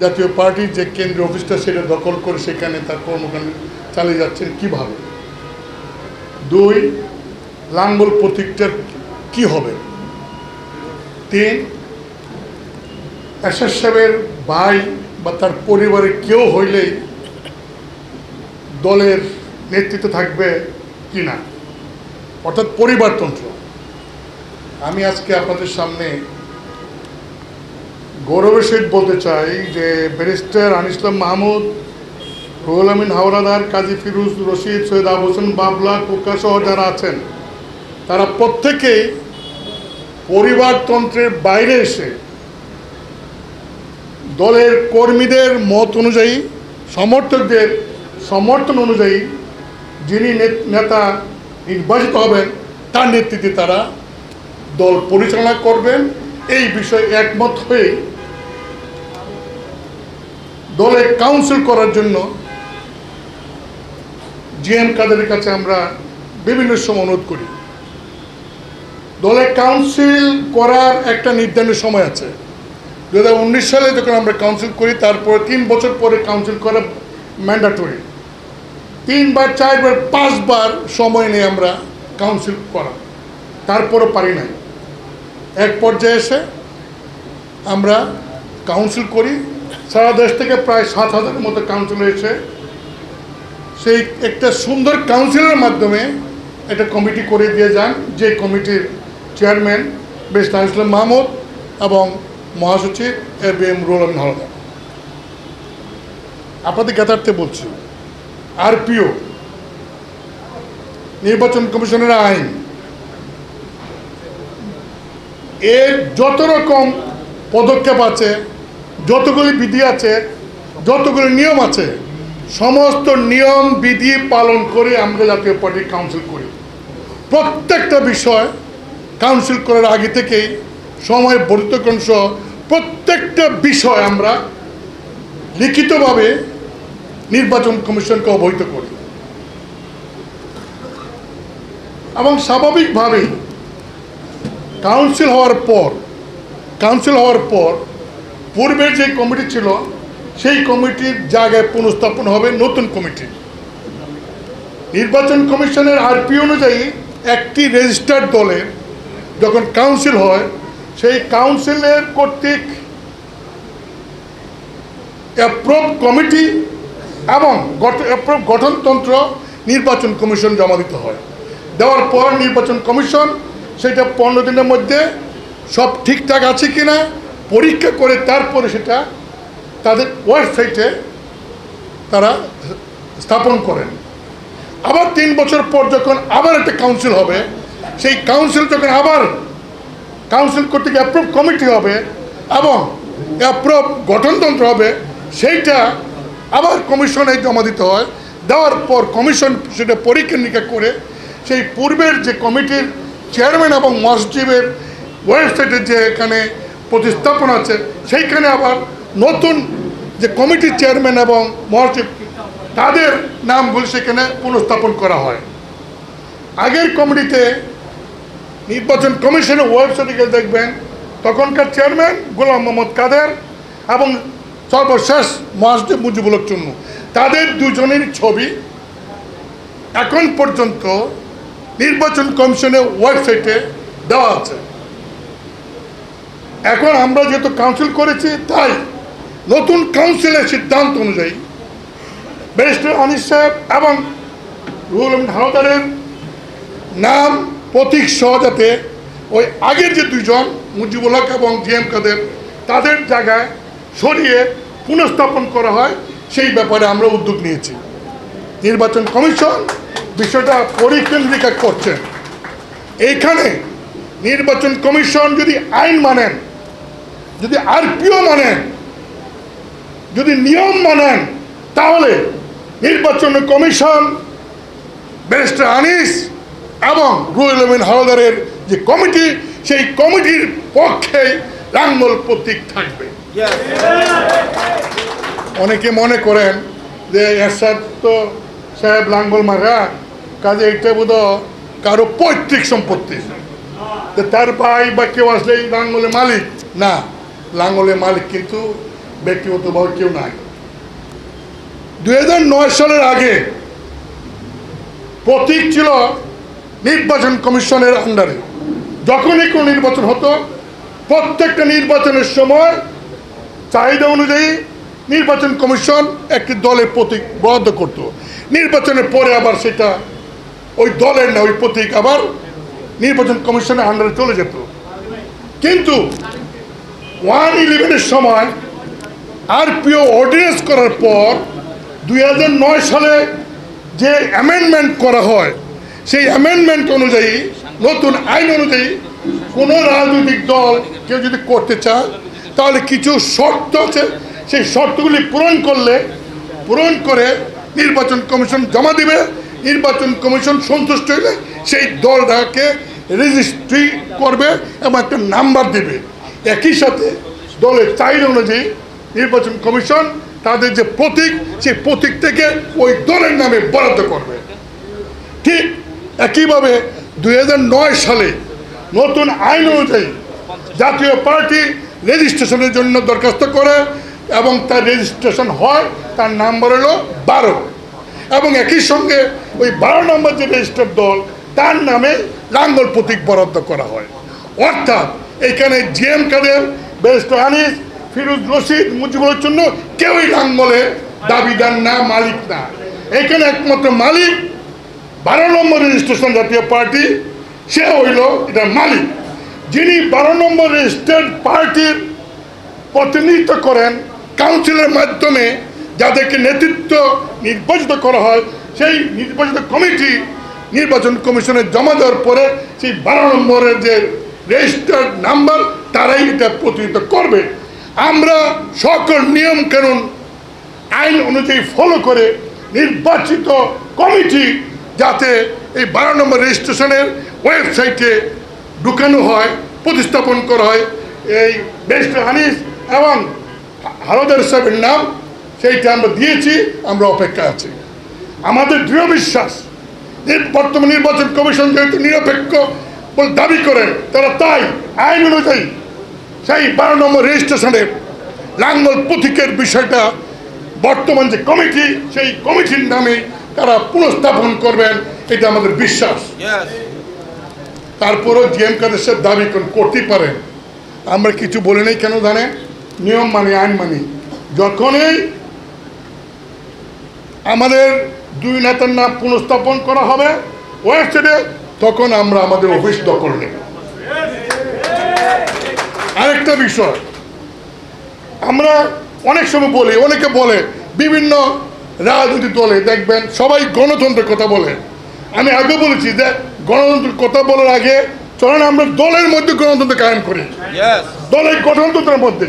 জাতীয় পার্টির যে কেন্দ্রীয় অফিসটা সেটা দখল করে সেখানে তার কর্মকাণ্ড চালিয়ে যাচ্ছেন কীভাবে? দুই, লাঙ্গল প্রতীকটার কি হবে? তিন এরশাদ সাহেবের ভাই বা তার পরিবারের কেউ হইলেই দলের নেতৃত্ব থাকবে কি না? অর্থাৎ পরিবারতন্ত্র। আমি আজকে আপনাদের সামনে গৌরবের সহিত বলতে চাই যে ব্যারিস্টার আনিসলাম মাহমুদ, রুহুল আমিন হাওলাদার, কাজী ফিরুজ রশিদ, সৈয়দ আবু হোসেন বাবলা, কোকা সহ যারা আছেন, তারা প্রত্যেকেই পরিবারতন্ত্রের বাইরে এসে দলের কর্মীদের মত অনুযায়ী, সমর্থকদের সমর্থন অনুযায়ী যিনি নেতা নির্বাচিত হবেন, তার নেতৃত্বে তারা দল পরিচালনা করবেন। এই বিষয়ে একমত হয়ে দলে কাউন্সিল করার জন্য জিএম কাদের কাছে আমরা বিভিন্ন সময় অনুরোধ করি। দলে কাউন্সিল করার একটা নির্ধারিত সময় আছে। দু হাজার উনিশ সালে যখন আমরা কাউন্সিল করি, তারপরে তিন বছর পরে কাউন্সিল করা ম্যান্ডাটরি তিনবার, চারবার, পাঁচবার সময় নিয়ে আমরা কাউন্সিল করা। তারপরও পারি নাই। এক পর্যায়ে এসে আমরা কাউন্সিল করি। সারা দেশ থেকে প্রায় সাত হাজারের মতো কাউন্সিল এসে সেই একটা সুন্দর কাউন্সিলের মাধ্যমে একটা কমিটি করে দিয়ে যান, যে কমিটির চেয়ারম্যান বেস্টার ইসলাম মাহমুদ এবং মহাসচিব A B M Rul Amin Haldar. আপনাদের জ্ঞাতার্থে বলছি, আরপিও, নির্বাচন কমিশনের আইন, এর যত রকম পদক্ষেপ আছে যতগুলি বিধি আছে, যতগুলি নিয়ম আছে, সমস্ত নিয়ম, বিধি পালন করে আমরা জাতীয় পার্টি কাউন্সিল করি। প্রত্যেকটা বিষয় কাউন্সিল করার আগে থেকেই, সময় বর্ধিতকরণ সহ প্রত্যেকটা বিষয় আমরা লিখিতভাবে নির্বাচন কমিশনকে অবহিত করি। এবং স্বাভাবিকভাবেই কাউন্সিল হওয়ার পর কাউন্সিল হওয়ার পর পূর্বের যে কমিটি ছিল, সেই কমিটির জায়গায় পুনঃস্থাপন হবে নতুন কমিটি। নির্বাচন কমিশনের আরপি অনুযায়ী একটি রেজিস্টার্ড দলের যখন কাউন্সিল হয়, সেই কাউন্সিলের কর্তৃক অ্যাপ্রুভ কমিটি এবং অ্যাপ্রুভ গঠনতন্ত্র নির্বাচন কমিশন জমা দিতে হয়। দেওয়ার পর নির্বাচন কমিশন, সেটা পনেরো দিনের মধ্যে সব ঠিকঠাক আছে কি না পরীক্ষা করে তারপরে সেটা তাদের ওয়েবসাইটে তারা স্থাপন করেন। আবার তিন বছর পর যখন আবার একটা কাউন্সিল হবে, সেই কাউন্সিল যখন আবার কাউন্সিল কর্তৃক অ্যাপ্রুভ কমিটি হবে এবং অ্যাপ্রুভ গঠনতন্ত্র হবে, সেইটা আবার কমিশনে জমা দিতে হয়। দেওয়ার পর কমিশন সেটা পরীক্ষা নিরীক্ষা করে সেই পূর্বের যে কমিটির চেয়ারম্যান এবং মসজিবের ওয়েবসাইটের যে এখানে প্রতিস্থাপন আছে। সেইখানে আবার নতুন যে কমিটির চেয়ারম্যান এবং মহাসচিব, তাদের নামগুলি সেখানে পুনঃস্থাপন করা হয়। আগের কমিটিতে নির্বাচন কমিশনের ওয়েবসাইটে গিয়ে দেখবেন, তখনকার চেয়ারম্যান গোলাম মোহাম্মদ কাদের এবং সর্বশেষ মহাসচিব মুজিবুল চুন্নু। তাদের দুজনের ছবি এখন পর্যন্ত নির্বাচন কমিশনের ওয়েবসাইটে দেওয়া আছে। এখন আমরা যেহেতু কাউন্সিল করেছি, তাই নতুন কাউন্সিলের সিদ্ধান্ত অনুযায়ী ব্যারিস্টার অনিস সাহেব এবং রুহুল আমিন হাওদারের নাম প্রতীক সহ যাতে ওই আগের যে দুজন মুজিবুল হক এবং জি এম কাদের, তাদের জায়গায় সরিয়ে পুনঃস্থাপন করা হয়, সেই ব্যাপারে আমরা উদ্যোগ নিয়েছি। নির্বাচন কমিশন বিষয়টা পরীক্ষা নিরীক্ষা করছেন এইখানে নির্বাচন কমিশন যদি আইন মানেন যদি আরপিও মানেন, যদি নিয়ম মানেন, তাহলে নির্বাচন কমিশন, ব্যারিস্টার আনিস এবং রুয়েল আমিন হাওলাদারের যে কমিটি, সেই কমিটির পক্ষে লাঙ্গল প্রতীক থাকবে। অনেকে মনে করেন যে এরশাদ তো সাহেব লাঙ্গল মারা, কাজে এটা বোধ কারও পৈতৃক সম্পত্তি। তার ভাই বা কেউ আসলে এই লাঙ্গলের মালিক, না। লাঙ্গলের মালিক কিন্তু ব্যক্তিগতভাবে কেউ নাই। দুই সালের আগে প্রতীক ছিল নির্বাচন কমিশনের আন্ডারে। যখনই কোনো নির্বাচন হতো, প্রত্যেকটা নির্বাচনের সময় চাহিদা অনুযায়ী নির্বাচন কমিশন একটি দলের প্রতীক বরাদ্দ করত। নির্বাচনের পরে আবার সেটা ওই দলের না, ওই প্রতীক আবার নির্বাচন কমিশনের আন্ডারে চলে যেত। কিন্তু ওয়ান ইলেভেনের সময় আরপিও অর্ডিনেন্স করার পর দু হাজার নয় সালে যে অ্যামেন্ডমেন্ট করা হয়, সেই অ্যামেন্ডমেন্ট অনুযায়ী, নতুন আইন অনুযায়ী কোনো রাজনৈতিক দল কেউ যদি করতে চায়, তাহলে কিছু শর্ত আছে। সেই শর্তগুলি পূরণ করলে, পূরণ করে নির্বাচন কমিশন জমা দিবে। নির্বাচন কমিশন সন্তুষ্ট হলে সেই দলটাকে রেজিস্ট্রি করবে এবং একটা নাম্বার দেবে। একই সাথে দলের চাহিদা অনুযায়ী নির্বাচন কমিশন তাদের যে প্রতীক, সেই প্রতীক থেকে ওই দলের নামে বরাদ্দ করবে। ঠিক একইভাবে দু হাজার নয় সালে নতুন আইন অনুযায়ী জাতীয় পার্টি রেজিস্ট্রেশনের জন্য দরখাস্ত করে এবং তার রেজিস্ট্রেশন হয়, তার নাম্বার হলো বারো। এবং একই সঙ্গে ওই বারো নম্বর যে রেজিস্টার দল, তার নামে লাঙ্গল প্রতীক বরাদ্দ করা হয়। অর্থাৎ এখানে G M Kader, barrister Anis, Firoz Rashid, Mujibur জন্য কেউই লাঙ্গলে দাবিদার না, মালিক না। এখানে একমাত্র মালিক বারো নম্বর রেজিস্ট্রেশন জাতীয় পার্টি, সে হইল এটার মালিক। যিনি বারো নম্বর রেজিস্টার্ড পার্টির প্রতিনিধিত্ব করেন কাউন্সিলের মাধ্যমে, যাদেরকে নেতৃত্ব নির্বাচিত করা হয়, সেই নির্বাচিত কমিটি নির্বাচন কমিশনে জমা দেওয়ার পরে সেই বারো নম্বরের যে রেজিস্টার্ড নাম্বার তারাই এটা প্রতিনিধিত্ব করবে। আমরা সকল নিয়ম কানুন, আইন অনুযায়ী ফলো করে নির্বাচিত কমিটি যাতে এই বারো নম্বর রেজিস্ট্রেশনের ওয়েবসাইটে ঢুকানো হয়, প্রতিস্থাপন করা হয়। এই ব্যারিস্টার হানিস এবং হারদার সাহেবের নাম, সেইটা আমরা দিয়েছি, আমরা অপেক্ষা আছি। আমাদের দৃঢ় বিশ্বাস বর্তমান নির্বাচন কমিশন যেহেতু নিরপেক্ষ বলে দাবি করেন তারা তাই আইন অনুযায়ী সেই বারো নম্বর রেজিস্ট্রেশনের লাঙ্গল প্রতীকের বিষয়টা বর্তমান যে কমিটি সেই কমিটির নামে তারা পুনঃস্থাপন করবেন এটা আমাদের বিশ্বাস. তারপরও জিএম কাদের সাহেব দাবি করেন করতেই পারেন। আমরা কিছু বলি নাই কেন জানেন নিয়ম মানি আইন মানি। যখনই আমাদের দুই নেতার নাম পুনঃস্থাপন করা হবে ওয়েবসাইটে তখন আমরা আমাদের অফিস দখল নেব আরেকটা বিষয় আমরা অনেক সময় বলি অনেকে বলে বিভিন্ন রাজনৈতিক দলে দেখবেন সবাই গণতন্ত্রের কথা বলে। আমি আগে বলেছি যে গণতন্ত্রের কথা বলার আগে চলেন আমরা দলের মধ্যে গণতন্ত্র কায়েম করি. দলের গঠনতন্ত্রের মধ্যে।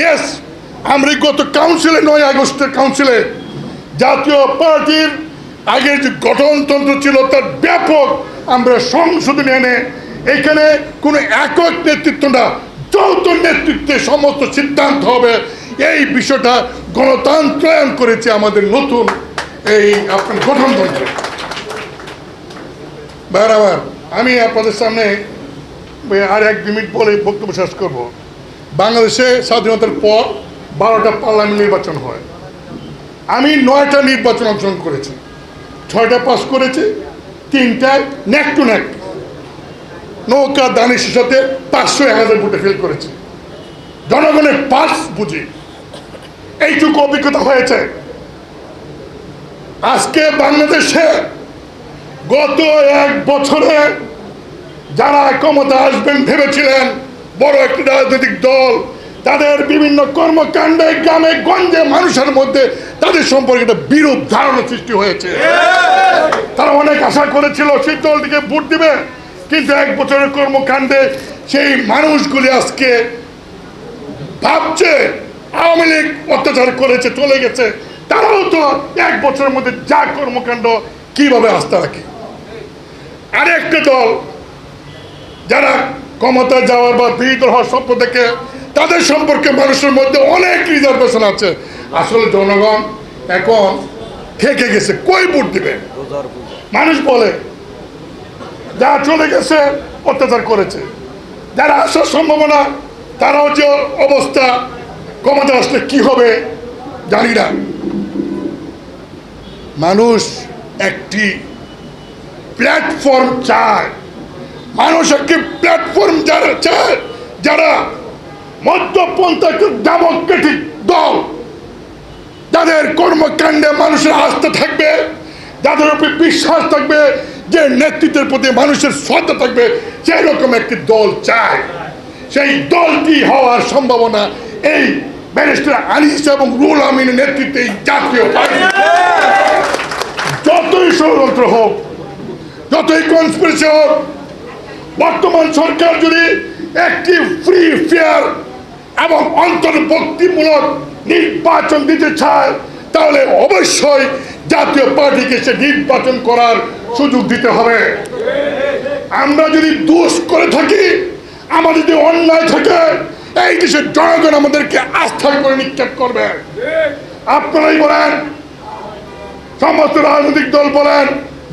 ইয়েস আমরা গত কাউন্সিলে নয় আগস্টের কাউন্সিলে জাতীয় পার্টির আগের যে গঠনতন্ত্র ছিল তার ব্যাপক আমরা সংশোধনী এনে এখানে কোনো একক নেতৃত্ব না, যৌথ নেতৃত্বে সমস্ত সিদ্ধান্ত হবে। এই বিষয়টা গণতন্ত্রায়ন করেছে আমাদের নতুন এই আপনার গঠনতন্ত্র। বারবার আমি আপনাদের সামনে আর এক দু মিনিট বলে বক্তব্য শেষ করব। বাংলাদেশে স্বাধীনতার পর বারোটা পার্লামেন্ট নির্বাচন হয়। আমি নয়টা নির্বাচন অংশগ্রহণ করেছি। ছয়টা পাস করেছি। তিনটায় নেক টু নেক নৌকা দানিশের সাথে পাঁচশো এক হাজার ভোটে ফেল করেছি। জনগণের পাস বুঝি। এইটুকু অভিজ্ঞতা হয়েছে। আজকে বাংলাদেশে গত এক বছরে যারা ক্ষমতা আসবেন ভেবেছিলেন বড় একটি রাজনৈতিক দল তাদের বিভিন্ন কর্মকাণ্ডে গ্রামে, গঞ্জে, মানুষের মধ্যে তাদের সম্পর্কে একটা বিরূপ ধারণা সৃষ্টি হয়েছে। তারা অনেক আশা করেছিল সেই দলটিকে ভোট দিবে, কিন্তু এক বছরের কর্মকাণ্ডে সেই মানুষগুলি আজকে ভাবছে, আওয়ামী লীগ অত্যাচার করেছে, চলে গেছে। তারাও তো এক বছরের মধ্যে যা কর্মকাণ্ড কীভাবে আস্থা রাখে। আরেকটা দল যারা ক্ষমতা যাওয়ার বা বিরোধী হওয়ার স্বপ্ন দেখে তাদের সম্পর্কে মানুষের মধ্যে অনেক রিজার্ভেশন আছে। আসলে জনগণ এখন থেকে গেছে কই ভোট দিবে? মানুষ বলে যা চলে গেছে অত্যাচার করেছে। যারা আসার সম্ভাবনা তারাও যে অবস্থা ক্ষমতা আসলে কি হবে জানি না। মানুষ একটি প্ল্যাটফর্ম চায়। মানুষ একটি প্ল্যাটফর্ম যারা চায় যারা মধ্যপন্থা ডেমোক্রেটিক দল। যাদের কর্মকাণ্ডে মানুষের আস্থা থাকবে, যাদের উপর বিশ্বাস থাকবে, যে নেতৃত্বের প্রতি মানুষের শ্রদ্ধা থাকবে সেই রকম একটি দল চায়। সেই দলটি হওয়ার সম্ভাবনা এই ব্যারিস্টার আনিস এবং রুল আমিনের নেতৃত্বে এই জাতীয় পার্টি। যতই ষড়যন্ত্র হোক, যতই কনস্পিরেসি হোক, বর্তমান সরকার যদি একটি ফ্রি ফেয়ার এবং অন্তর্ভুক্তিমূলক নির্বাচন দিতে চায়, তাহলে অবশ্যই জাতীয় পার্টিকে সে নির্বাচন করার সুযোগ দিতে হবে। আমরা যদি দোষ করে থাকি আমাদের যদি অন্যায় থাকে, এই দেশের জনগণ আমাদেরকে আস্থা করে নিক্ষেপ করবে। আপনারাই বলেন, সমস্ত রাজনৈতিক দল বলেন,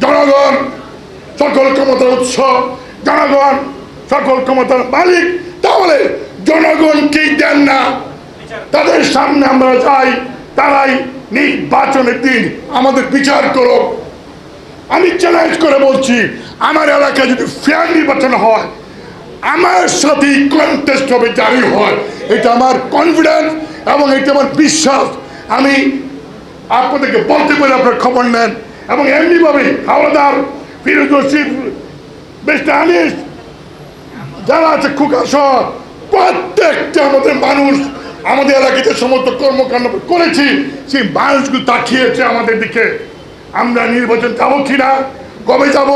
জনগণ সকল ক্ষমতার উৎস, জনগণ সকল ক্ষমতার মালিক, তাহলে জনগণকেই দেন না? তাদের সামনে আমরা যাই, তারাই নির্বাচনের দিন আমাদের বিচার করো আমি চ্যালেঞ্জ করে বলছি, আমার এলাকায় যদি ফেয়ার নির্বাচন হয়, আমার সাথেই কন্টেস্ট হবে জারি হয়। এটা আমার কনফিডেন্স এবং এটা আমার বিশ্বাস। আমি আপনাদেরকে বলতে পারি, আপনার খবর নেন। এবং এমনিভাবে হাওলাদার, ফিরোজ রশিদ বেস্ট আনিস, যারা আছে খুকা সহ প্রত্যেকটা আমাদের মানুষ, আমাদের এলাকায় সমস্ত কর্মকাণ্ড করেছি, সেই মানুষগুলো তাকিয়েছে আমাদের দিকে। আমরা নির্বাচন যাব কিনা, কবে যাব?